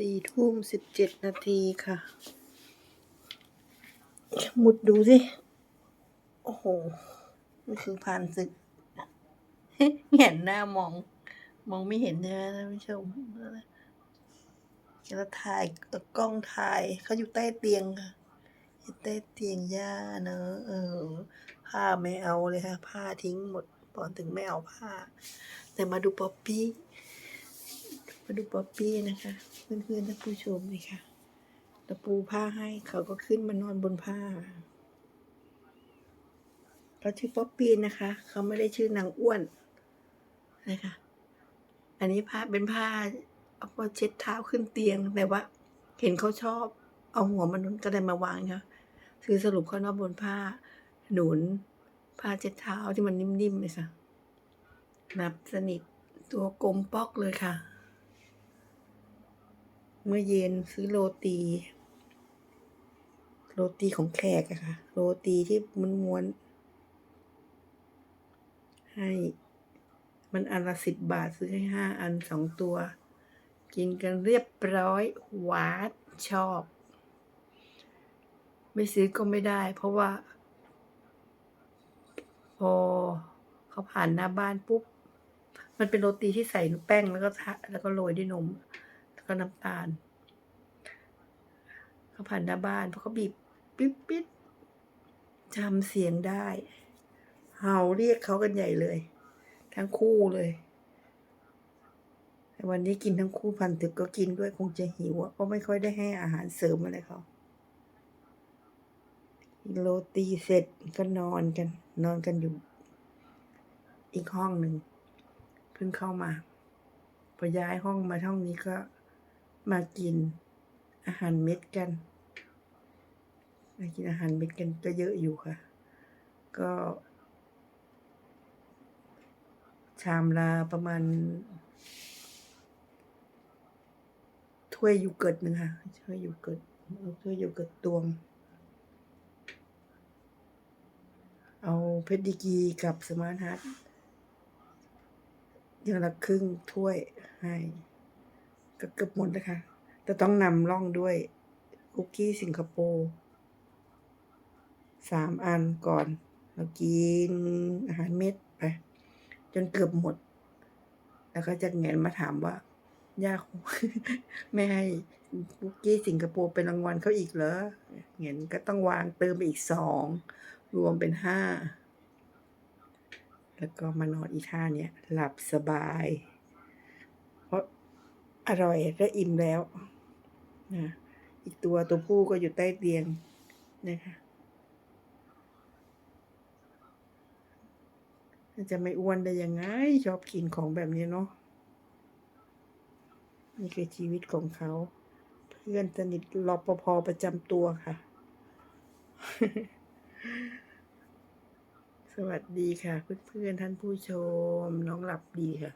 สี่ทุ่มสิบเจ็ดนาทีค่ะ หมุดดูสิ โอ้โหนี่คือผ่านศึก เห็นหน้ามอง มองไม่เห็นใช่ไหมท่านผู้ชมแล้วถ่ายกล้องถ่ายเขาอยู่ใต้เตียงค่ะอยู่ใต้เตียงย่าเนอะเออ ผ้าไม่เอาเลยค่ะ ผ้าทิ้งหมดตอนถึงไม่เอาผ้า แต่มาดูป๊อปปี้ มาดูป๊อปปี้นะคะ เพื่อนๆท่านผู้ชมเลยค่ะตะปูผ้าให้เขาก็ขึ้นมานอนบนผ้าเขาชื่อป๊อปปี้นะคะ เขาไม่ได้ชื่อนางอ้วนนะคะ อันนี้ผ้าเป็นผ้าเอาพอเช็ดเท้าขึ้นเตียงแต่ว่า เห็นเขาชอบเอาหัวมันก็เลยมาวางค่ะคือสรุปเขานอนบนผ้า หนุนผ้าเช็ดเท้าที่มันนิ่มๆเลยค่ะนับสนิทตัวกลมป๊อกเลยค่ะ เมื่อเย็นซื้อโรตี โรตีของแขกอะค่ะ โรตีที่ม้วนๆให้ มันอันละสิบบาทซื้อให้ห้าอันสองตัว กินกันเรียบร้อยหวานชอบ ไม่ซื้อก็ไม่ได้ เพราะว่า พอเขาผ่านหน้าบ้านปุ๊บ มันเป็นโรตีที่ใส่แป้งแล้วก็แล้วก็โรยด้วยนม แล้วก็น้ำตาลเขาผ่านหน้าบ้านเพราะเขาบีบปิ๊บปิ๊บจำเสียงได้ เห่าเรียกเขากันใหญ่เลย ทั้งคู่เลยแต่วันนี้กินทั้งคู่พันตึกก็กินด้วยคงจะหิวเพราะไม่ค่อยได้ให้อาหารเสริมอะไรเขาโรตีเสร็จก็นอนกัน นอนกันอยู่ อีกห้องหนึ่งเพิ่งเข้ามา พอย้ายห้องมาห้องนี้ก็ มากินอาหารเม็ดกัน มากินอาหารเม็ดกันก็เยอะอยู่ค่ะ ก็ ชามละประมาณ ถ้วยยูเกิร์ตหนึ่งค่ะถ้วยยูเกิร์ตเอาถ้วยยูเกิร์ตตวง เอาเพชรดีกีกับสมาร์ทฮาร์ดอย่างละครึ่งถ้วยให้ ก็เกือบหมดแล้วค่ะแต่ต้องนำร่องด้วยคุกกี้สิงคโปร์สามอันก่อนแล้วกินอาหารเม็ดไป จนเกือบหมด แล้วก็จะแงนมาถามว่าย่าคงไม่ให้คุกกี้สิงคโปร์เป็นรางวัลเขาอีกเหรอเงนก็ต้องวางเติมไปอีกสองรวมเป็นห้าแล้วก็มานอนอีท่าเนี้ยหลับสบาย อร่อยและอิ่มแล้วนะอีกตัวตัวผู้ก็อยู่ใต้เตียงนะคะจะไม่อ้วนได้ยังไง ชอบกินของแบบนี้เนาะนี่คือชีวิตของเขา เพื่อนสนิทรอปภประจำตัวค่ะ สวัสดีค่ะ เพื่อนๆท่านผู้ชม น้องหลับดีค่ะ